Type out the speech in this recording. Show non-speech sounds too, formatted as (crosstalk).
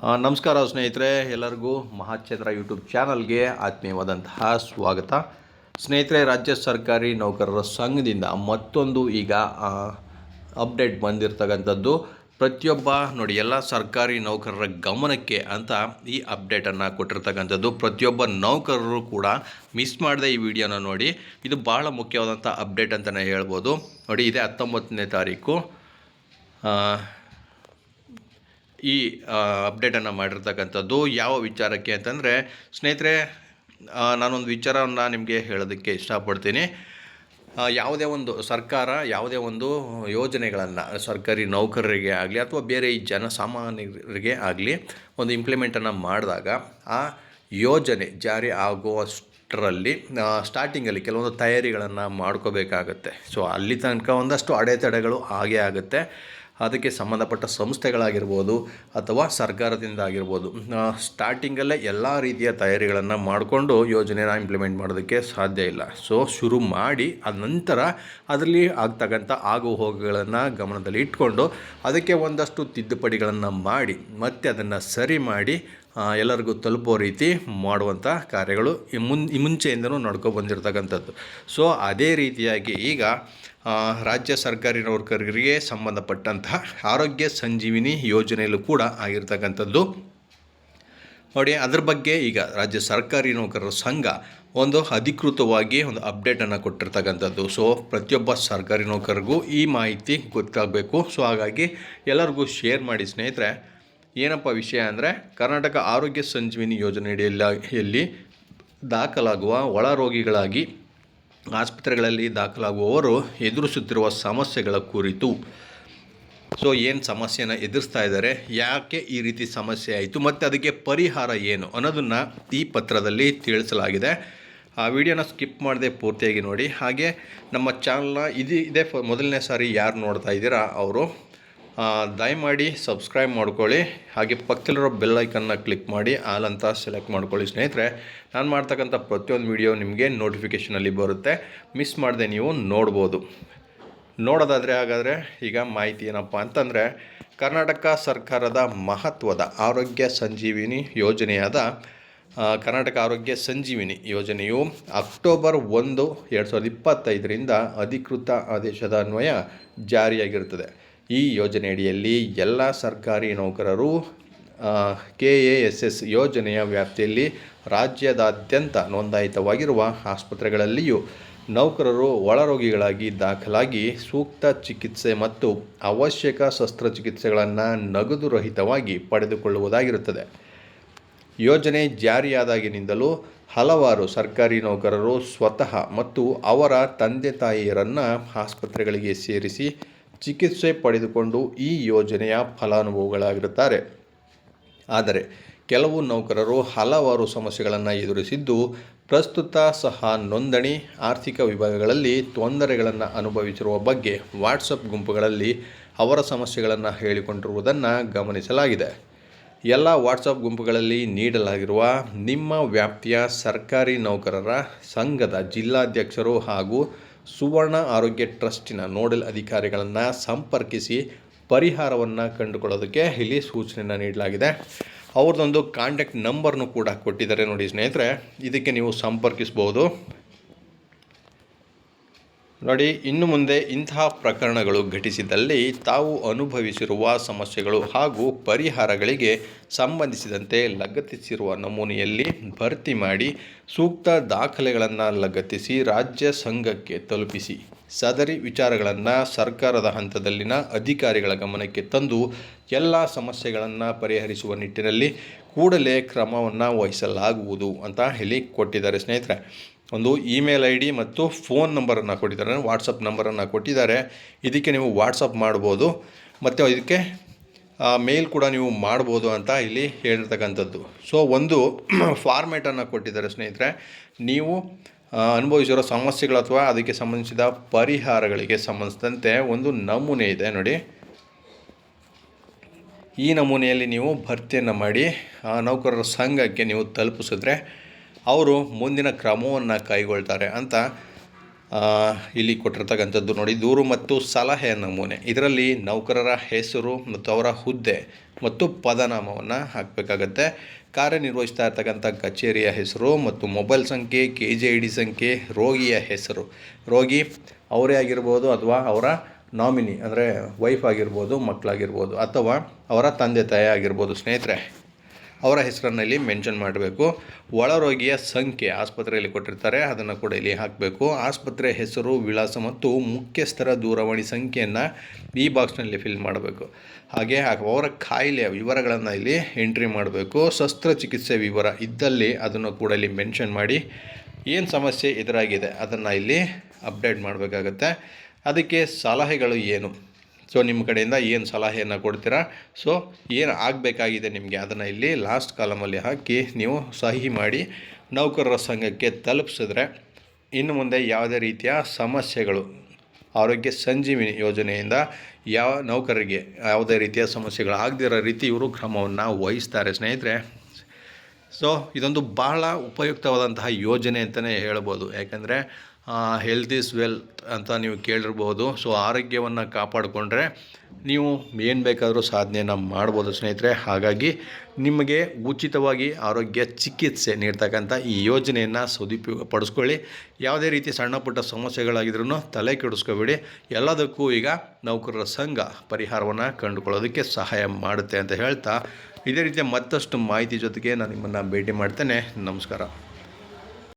ನಮಸ್ಕಾರ ಸ್ನೇಹಿತರೆ, ಎಲ್ಲರಿಗೂ ಮಹಾಚಂದ್ರ ಯೂಟ್ಯೂಬ್ ಚಾನಲ್ಗೆ ಆತ್ಮೀಯವಾದಂತಹ ಸ್ವಾಗತ. ಸ್ನೇಹಿತರೆ, ರಾಜ್ಯ ಸರ್ಕಾರಿ ನೌಕರರ ಸಂಘದಿಂದ ಮತ್ತೊಂದು ಈಗ ಅಪ್ಡೇಟ್ ಬಂದಿರತಕ್ಕಂಥದ್ದು. ಪ್ರತಿಯೊಬ್ಬ ನೋಡಿ, ಎಲ್ಲ ಸರ್ಕಾರಿ ನೌಕರರ ಗಮನಕ್ಕೆ ಅಂತ ಈ ಅಪ್ಡೇಟನ್ನು ಕೊಟ್ಟಿರ್ತಕ್ಕಂಥದ್ದು. ಪ್ರತಿಯೊಬ್ಬ ನೌಕರರು ಕೂಡ ಮಿಸ್ ಮಾಡದೆ ಈ ವಿಡಿಯೋನ ನೋಡಿ, ಇದು ಭಾಳ ಮುಖ್ಯವಾದಂಥ ಅಪ್ಡೇಟ್ ಅಂತಲೇ ಹೇಳ್ಬೋದು. ನೋಡಿ, ಇದೇ ಹತ್ತೊಂಬತ್ತನೇ ತಾರೀಕು. ಈ ಅಪ್ಡೇಟನ್ನು ಮಾಡಿರ್ತಕ್ಕಂಥದ್ದು ಯಾವ ವಿಚಾರಕ್ಕೆ ಅಂತಂದರೆ, ಸ್ನೇಹಿತರೆ ನಾನೊಂದು ವಿಚಾರವನ್ನು ನಿಮಗೆ ಹೇಳೋದಕ್ಕೆ ಇಷ್ಟಪಡ್ತೀನಿ. ಯಾವುದೇ ಒಂದು ಸರ್ಕಾರ, ಯಾವುದೇ ಒಂದು ಯೋಜನೆಗಳನ್ನು, ಸರ್ಕಾರಿ ನೌಕರರಿಗೆ ಆಗಲಿ ಅಥವಾ ಬೇರೆ ಈ ಜನಸಾಮಾನ್ಯರಿಗೆ ಆಗಲಿ ಒಂದು ಇಂಪ್ಲಿಮೆಂಟನ್ನು ಮಾಡಿದಾಗ, ಆ ಯೋಜನೆ ಜಾರಿ ಆಗುವಷ್ಟರಲ್ಲಿ ಸ್ಟಾರ್ಟಿಂಗಲ್ಲಿ ಕೆಲವೊಂದು ತಯಾರಿಗಳನ್ನು ಮಾಡ್ಕೋಬೇಕಾಗತ್ತೆ. ಸೊ ಅಲ್ಲಿ ತನಕ ಒಂದಷ್ಟು ಅಡೆತಡೆಗಳು ಆಗೇ ಆಗುತ್ತೆ. ಅದಕ್ಕೆ ಸಂಬಂಧಪಟ್ಟ ಸಂಸ್ಥೆಗಳಾಗಿರ್ಬೋದು ಅಥವಾ ಸರ್ಕಾರದಿಂದ ಆಗಿರ್ಬೋದು ಸ್ಟಾರ್ಟಿಂಗಲ್ಲೇ ಎಲ್ಲ ರೀತಿಯ ತಯಾರಿಗಳನ್ನು ಮಾಡಿಕೊಂಡು ಯೋಜನೆನ ಇಂಪ್ಲಿಮೆಂಟ್ ಮಾಡೋದಕ್ಕೆ ಸಾಧ್ಯ ಇಲ್ಲ. ಸೊ ಶುರು ಮಾಡಿ ನಂತರ ಅದರಲ್ಲಿ ಆಗ್ತಕ್ಕಂಥ ಆಗು ಹೋಗುಗಳನ್ನು ಗಮನದಲ್ಲಿ ಇಟ್ಕೊಂಡು ಅದಕ್ಕೆ ಒಂದಷ್ಟು ತಿದ್ದುಪಡಿಗಳನ್ನು ಮಾಡಿ ಮತ್ತೆ ಅದನ್ನು ಸರಿ ಮಾಡಿ ಎಲ್ಲರಿಗೂ ತಲುಪೋ ರೀತಿ ಮಾಡುವಂಥ ಕಾರ್ಯಗಳು ಮುನ್ ಮುಂಚೆಯಿಂದನೂ ನಡ್ಕೊ ಬಂದಿರತಕ್ಕಂಥದ್ದು. ಸೊ ಅದೇ ರೀತಿಯಾಗಿ ಈಗ ರಾಜ್ಯ ಸರ್ಕಾರಿ ನೌಕರರಿಗೆ ಸಂಬಂಧಪಟ್ಟಂತಹ ಆರೋಗ್ಯ ಸಂಜೀವಿನಿ ಯೋಜನೆಯಲ್ಲೂ ಕೂಡ ಆಗಿರ್ತಕ್ಕಂಥದ್ದು. ನೋಡಿ, ಅದ್ರ ಬಗ್ಗೆ ಈಗ ರಾಜ್ಯ ಸರ್ಕಾರಿ ನೌಕರರ ಸಂಘ ಒಂದು ಅಧಿಕೃತವಾಗಿ ಒಂದು ಅಪ್ಡೇಟನ್ನು ಕೊಟ್ಟಿರ್ತಕ್ಕಂಥದ್ದು. ಸೊ ಪ್ರತಿಯೊಬ್ಬ ಸರ್ಕಾರಿ ನೌಕರಿಗೂ ಈ ಮಾಹಿತಿ ಗೊತ್ತಾಗಬೇಕು. ಸೊ ಹಾಗಾಗಿ ಎಲ್ಲರಿಗೂ ಶೇರ್ ಮಾಡಿ ಸ್ನೇಹಿತರೆ ಏನಪ್ಪ ವಿಷಯ ಅಂದರೆ ಕರ್ನಾಟಕ ಆರೋಗ್ಯ ಸಂಜೀವಿನಿ ಯೋಜನೆಯಲ್ಲಿ ದಾಖಲಾಗುವ ಒಳ ರೋಗಿಗಳಾಗಿ ಆಸ್ಪತ್ರೆಗಳಲ್ಲಿ ದಾಖಲಾಗುವವರು ಎದುರಿಸುತ್ತಿರುವ ಸಮಸ್ಯೆಗಳ ಕುರಿತು. ಸೊ ಏನು ಸಮಸ್ಯೆನ ಎದುರಿಸ್ತಾ ಇದ್ದಾರೆ? ಯಾಕೆ ಈ ರೀತಿ ಸಮಸ್ಯೆ ಆಯಿತು? ಮತ್ತು ಅದಕ್ಕೆ ಪರಿಹಾರ ಏನು ಅನ್ನೋದನ್ನು ಈ ಪತ್ರದಲ್ಲಿ ತಿಳಿಸಲಾಗಿದೆ. ಆ ವಿಡಿಯೋನ ಸ್ಕಿಪ್ ಮಾಡದೆ ಪೂರ್ತಿಯಾಗಿ ನೋಡಿ. ಹಾಗೆ ನಮ್ಮ ಚಾನಲ್ನ ಇದು, ಇದೇ ಮೊದಲನೇ ಸಾರಿ ಯಾರು ನೋಡ್ತಾ ಇದ್ದೀರಾ, ಅವರು ದಯಮಾಡಿ ಸಬ್ಸ್ಕ್ರೈಬ್ ಮಾಡ್ಕೊಳ್ಳಿ. ಹಾಗೆ ಪಕ್ಕದಲ್ಲಿರೋ ಬೆಲ್ ಐಕನ್ನ ಕ್ಲಿಕ್ ಮಾಡಿ, ಆಲ್ ಅಂತ ಸೆಲೆಕ್ಟ್ ಮಾಡ್ಕೊಳ್ಳಿ ಸ್ನೇಹಿತರೆ. ನಾನು ಮಾಡ್ತಕ್ಕಂಥ ಪ್ರತಿಯೊಂದು ವಿಡಿಯೋ ನಿಮಗೆ ನೋಟಿಫಿಕೇಷನಲ್ಲಿ ಬರುತ್ತೆ. ಮಿಸ್ ಮಾಡದೆ ನೀವು ನೋಡ್ಬೋದು. ನೋಡೋದಾದರೆ ಹಾಗಾದರೆ ಈಗ ಮಾಹಿತಿ ಏನಪ್ಪ ಅಂತಂದರೆ, ಕರ್ನಾಟಕ ಸರ್ಕಾರದ ಮಹತ್ವದ ಆರೋಗ್ಯ ಸಂಜೀವಿನಿ ಯೋಜನೆಯಾದ ಕರ್ನಾಟಕ ಆರೋಗ್ಯ ಸಂಜೀವಿನಿ ಯೋಜನೆಯು ಅಕ್ಟೋಬರ್ ಒಂದು, ಎರಡು ಸಾವಿರದ ಇಪ್ಪತ್ತೈದರಿಂದ ಅಧಿಕೃತ ಆದೇಶದ ಅನ್ವಯ ಜಾರಿಯಾಗಿರುತ್ತದೆ. ಈ ಯೋಜನೆಯಡಿಯಲ್ಲಿ ಎಲ್ಲ ಸರ್ಕಾರಿ ನೌಕರರು ಕೆ ಎ ಎಸ್ ಎಸ್ ಯೋಜನೆಯ ವ್ಯಾಪ್ತಿಯಲ್ಲಿ ರಾಜ್ಯದಾದ್ಯಂತ ನೋಂದಾಯಿತವಾಗಿರುವ ಆಸ್ಪತ್ರೆಗಳಲ್ಲಿಯೂ ನೌಕರರು ಒಳರೋಗಿಗಳಾಗಿ ದಾಖಲಾಗಿ ಸೂಕ್ತ ಚಿಕಿತ್ಸೆ ಮತ್ತು ಅವಶ್ಯಕ ಶಸ್ತ್ರಚಿಕಿತ್ಸೆಗಳನ್ನು ನಗದು ರಹಿತವಾಗಿ ಪಡೆದುಕೊಳ್ಳುವುದಾಗಿರುತ್ತದೆ. ಯೋಜನೆ ಜಾರಿಯಾದಾಗಿನಿಂದಲೂ ಹಲವಾರು ಸರ್ಕಾರಿ ನೌಕರರು ಸ್ವತಃ ಮತ್ತು ಅವರ ತಂದೆ ತಾಯಿಯರನ್ನು ಆಸ್ಪತ್ರೆಗಳಿಗೆ ಸೇರಿಸಿ ಚಿಕಿತ್ಸೆ ಪಡೆದುಕೊಂಡು ಈ ಯೋಜನೆಯ ಫಲಾನುಭವಿಗಳಾಗಿರುತ್ತಾರೆ. ಆದರೆ ಕೆಲವು ನೌಕರರು ಹಲವಾರು ಸಮಸ್ಯೆಗಳನ್ನು ಎದುರಿಸಿದ್ದು, ಪ್ರಸ್ತುತ ಸಹ ನೋಂದಣಿ ಆರ್ಥಿಕ ವಿಭಾಗಗಳಲ್ಲಿ ತೊಂದರೆಗಳನ್ನು ಅನುಭವಿಸಿರುವ ಬಗ್ಗೆ ವಾಟ್ಸಪ್ ಗುಂಪುಗಳಲ್ಲಿ ಅವರ ಸಮಸ್ಯೆಗಳನ್ನು ಹೇಳಿಕೊಂಡಿರುವುದನ್ನು ಗಮನಿಸಲಾಗಿದೆ. ಎಲ್ಲ ವಾಟ್ಸಪ್ ಗುಂಪುಗಳಲ್ಲಿ ನೀಡಲಾಗಿರುವ ನಿಮ್ಮ ವ್ಯಾಪ್ತಿಯ ಸರ್ಕಾರಿ ನೌಕರರ ಸಂಘದ ಜಿಲ್ಲಾಧ್ಯಕ್ಷರು ಹಾಗೂ ಸುವರ್ಣ ಆರೋಗ್ಯ ಟ್ರಸ್ಟಿನ ನೋಡಲ್ ಅಧಿಕಾರಿಗಳನ್ನು ಸಂಪರ್ಕಿಸಿ ಪರಿಹಾರವನ್ನು ಕಂಡುಕೊಳ್ಳೋದಕ್ಕೆ ಇಲ್ಲಿ ಸೂಚನೆಯನ್ನು ನೀಡಲಾಗಿದೆ. ಅವ್ರದ್ದೊಂದು ಕಾಂಟ್ಯಾಕ್ಟ್ ನಂಬರ್ನು ಕೂಡ ಕೊಟ್ಟಿದ್ದಾರೆ ನೋಡಿ ಸ್ನೇಹಿತರೆ. ಇದಕ್ಕೆ ನೀವು ಸಂಪರ್ಕಿಸ್ಬೋದು. ನೋಡಿ, ಇನ್ನು ಮುಂದೆ ಇಂತಹ ಪ್ರಕರಣಗಳು ಘಟಿಸಿದಲ್ಲಿ ತಾವು ಅನುಭವಿಸಿರುವ ಸಮಸ್ಯೆಗಳು ಹಾಗೂ ಪರಿಹಾರಗಳಿಗೆ ಸಂಬಂಧಿಸಿದಂತೆ ಲಗತ್ತಿಸಿರುವ ನಮೂನೆಯಲ್ಲಿ ಭರ್ತಿ ಮಾಡಿ ಸೂಕ್ತ ದಾಖಲೆಗಳನ್ನು ಲಗತ್ತಿಸಿ ರಾಜ್ಯ ಸಂಘಕ್ಕೆ ತಲುಪಿಸಿ. ಸದರಿ ವಿಚಾರಗಳನ್ನು ಸರ್ಕಾರದ ಹಂತದಲ್ಲಿನ ಅಧಿಕಾರಿಗಳ ಗಮನಕ್ಕೆ ತಂದು ಎಲ್ಲ ಸಮಸ್ಯೆಗಳನ್ನು ಪರಿಹರಿಸುವ ನಿಟ್ಟಿನಲ್ಲಿ ಕೂಡಲೇ ಕ್ರಮವನ್ನು ವಹಿಸಲಾಗುವುದು ಅಂತ ಹೇಳಿ ಕೊಟ್ಟಿದ್ದಾರೆ ಸ್ನೇಹಿತರೆ. ಒಂದು ಇಮೇಲ್ ಐ ಡಿ ಮತ್ತು ಫೋನ್ ನಂಬರನ್ನು ಕೊಟ್ಟಿದ್ದಾರೆ. ವಾಟ್ಸಪ್ ನಂಬರನ್ನು ಕೊಟ್ಟಿದ್ದಾರೆ. ಇದಕ್ಕೆ ನೀವು ವಾಟ್ಸಪ್ ಮಾಡ್ಬೋದು. ಮತ್ತು ಇದಕ್ಕೆ ಮೇಲ್ ಕೂಡ ನೀವು ಮಾಡ್ಬೋದು ಅಂತ ಇಲ್ಲಿ ಹೇಳಿರ್ತಕ್ಕಂಥದ್ದು ಸೊ ಒಂದು (clears throat) ಫಾರ್ಮೇಟನ್ನು ಕೊಟ್ಟಿದ್ದಾರೆ ಸ್ನೇಹಿತರೆ. ನೀವು ಅನುಭವಿಸಿರೋ ಸಮಸ್ಯೆಗಳು ಅಥವಾ ಅದಕ್ಕೆ ಸಂಬಂಧಿಸಿದ ಪರಿಹಾರಗಳಿಗೆ ಸಂಬಂಧಿಸಿದಂತೆ ಒಂದು ನಮೂನೆ ಇದೆ ನೋಡಿ. ಈ ನಮೂನೆಯಲ್ಲಿ ನೀವು ಭರ್ತಿಯನ್ನು ಮಾಡಿ ನೌಕರರ ಸಂಘಕ್ಕೆ ನೀವು ತಲುಪಿಸಿದ್ರೆ ಅವರು ಮುಂದಿನ ಕ್ರಮವನ್ನು ಕೈಗೊಳ್ತಾರೆ ಅಂತ ಇಲ್ಲಿ ಕೊಟ್ಟಿರ್ತಕ್ಕಂಥದ್ದು ನೋಡಿ, ದೂರು ಮತ್ತು ಸಲಹೆ ನಮೂನೆ. ಇದರಲ್ಲಿ ನೌಕರರ ಹೆಸರು ಮತ್ತು ಅವರ ಹುದ್ದೆ ಮತ್ತು ಪದನಾಮವನ್ನು ಹಾಕಬೇಕಾಗತ್ತೆ. ಕಾರ್ಯನಿರ್ವಹಿಸ್ತಾ ಇರ್ತಕ್ಕಂಥ ಕಚೇರಿಯ ಹೆಸರು ಮತ್ತು ಮೊಬೈಲ್ ಸಂಖ್ಯೆ ಕೆ ಜೆ ಐ ಡಿ ಸಂಖ್ಯೆ, ರೋಗಿಯ ಹೆಸರು. ರೋಗಿ ಅವರೇ ಆಗಿರ್ಬೋದು ಅಥವಾ ಅವರ ನಾಮಿನಿ, ಅಂದರೆ ವೈಫ್ ಆಗಿರ್ಬೋದು ಮಕ್ಕಳಾಗಿರ್ಬೋದು ಅಥವಾ ಅವರ ತಂದೆ ತಾಯಿ ಆಗಿರ್ಬೋದು ಸ್ನೇಹಿತರೆ. ಅವರ ಹೆಸರನ್ನು ಇಲ್ಲಿ ಮೆನ್ಷನ್ ಮಾಡಬೇಕು. ಒಳರೋಗಿಯ ಸಂಖ್ಯೆ ಆಸ್ಪತ್ರೆಯಲ್ಲಿ ಕೊಟ್ಟಿರ್ತಾರೆ. ಅದನ್ನು ಕೂಡ ಇಲ್ಲಿ ಹಾಕಬೇಕು. ಆಸ್ಪತ್ರೆ ಹೆಸರು, ವಿಳಾಸ ಮತ್ತು ಮುಖ್ಯಸ್ಥರ ದೂರವಾಣಿ ಸಂಖ್ಯೆಯನ್ನು ಈ ಬಾಕ್ಸ್ನಲ್ಲಿ ಫಿಲ್ ಮಾಡಬೇಕು. ಹಾಗೆ ಅವರ ಕಾಯಿಲೆಯ ವಿವರಗಳನ್ನು ಇಲ್ಲಿ ಎಂಟ್ರಿ ಮಾಡಬೇಕು. ಶಸ್ತ್ರಚಿಕಿತ್ಸೆ ವಿವರ ಇದ್ದಲ್ಲಿ ಅದನ್ನು ಕೂಡ ಇಲ್ಲಿ ಮೆನ್ಷನ್ ಮಾಡಿ. ಏನು ಸಮಸ್ಯೆ ಎದುರಾಗಿದೆ ಅದನ್ನು ಇಲ್ಲಿ ಅಪ್ಡೇಟ್ ಮಾಡಬೇಕಾಗತ್ತೆ. ಅದಕ್ಕೆ ಸಲಹೆಗಳು ಏನು? ಸೊ ನಿಮ್ಮ ಕಡೆಯಿಂದ ಏನು ಸಲಹೆಯನ್ನು ಕೊಡ್ತೀರಾ? ಸೊ ಏನು ಆಗಬೇಕಾಗಿದೆ ನಿಮಗೆ? ಅದನ್ನು ಇಲ್ಲಿ ಲಾಸ್ಟ್ ಕಾಲಮಲ್ಲಿ ಹಾಕಿ ನೀವು ಸಹಿ ಮಾಡಿ ನೌಕರರ ಸಂಘಕ್ಕೆ ತಲುಪಿಸಿದ್ರೆ ಇನ್ನು ಮುಂದೆ ಯಾವುದೇ ರೀತಿಯ ಸಮಸ್ಯೆಗಳು, ಆರೋಗ್ಯ ಸಂಜೀವಿನಿ ಯೋಜನೆಯಿಂದ ಯಾವ ನೌಕರರಿಗೆ ಯಾವುದೇ ರೀತಿಯ ಸಮಸ್ಯೆಗಳು ಆಗದಿರೋ ರೀತಿ ಇವರು ಕ್ರಮವನ್ನು ವಹಿಸ್ತಾರೆ ಸ್ನೇಹಿತರೆ. ಸೊ ಇದೊಂದು ಬಹಳ ಉಪಯುಕ್ತವಾದಂತಹ ಯೋಜನೆ ಅಂತಲೇ ಹೇಳ್ಬೋದು. ಯಾಕಂದರೆ ಹೆಲ್ತ್ ಈಸ್ ವೆಲ್ತ್ ಅಂತ ನೀವು ಕೇಳಿರ್ಬೋದು. ಸೊ ಆರೋಗ್ಯವನ್ನು ಕಾಪಾಡಿಕೊಂಡ್ರೆ ನೀವು ಏನು ಬೇಕಾದರೂ ಸಾಧನೆಯನ್ನು ಮಾಡ್ಬೋದು ಸ್ನೇಹಿತರೆ. ಹಾಗಾಗಿ ನಿಮಗೆ ಉಚಿತವಾಗಿ ಆರೋಗ್ಯ ಚಿಕಿತ್ಸೆ ನೀಡ್ತಕ್ಕಂಥ ಈ ಯೋಜನೆಯನ್ನು ಸದುಪಯೋಗ ಪಡಿಸ್ಕೊಳ್ಳಿ ಯಾವುದೇ ರೀತಿ ಸಣ್ಣ ಪುಟ್ಟ ಸಮಸ್ಯೆಗಳಾಗಿದ್ರೂ ತಲೆ ಕೆಡಿಸ್ಕೋಬೇಡಿ. ಎಲ್ಲದಕ್ಕೂ ಈಗ ನೌಕರರ ಸಂಘ ಪರಿಹಾರವನ್ನು ಕಂಡುಕೊಳ್ಳೋದಕ್ಕೆ ಸಹಾಯ ಮಾಡುತ್ತೆ ಅಂತ ಹೇಳ್ತಾ ಇದೇ ರೀತಿಯ ಮತ್ತಷ್ಟು ಮಾಹಿತಿ ಜೊತೆಗೆ ನಾನು ನಿಮ್ಮನ್ನು ಭೇಟಿ ಮಾಡ್ತೇನೆ. ನಮಸ್ಕಾರ.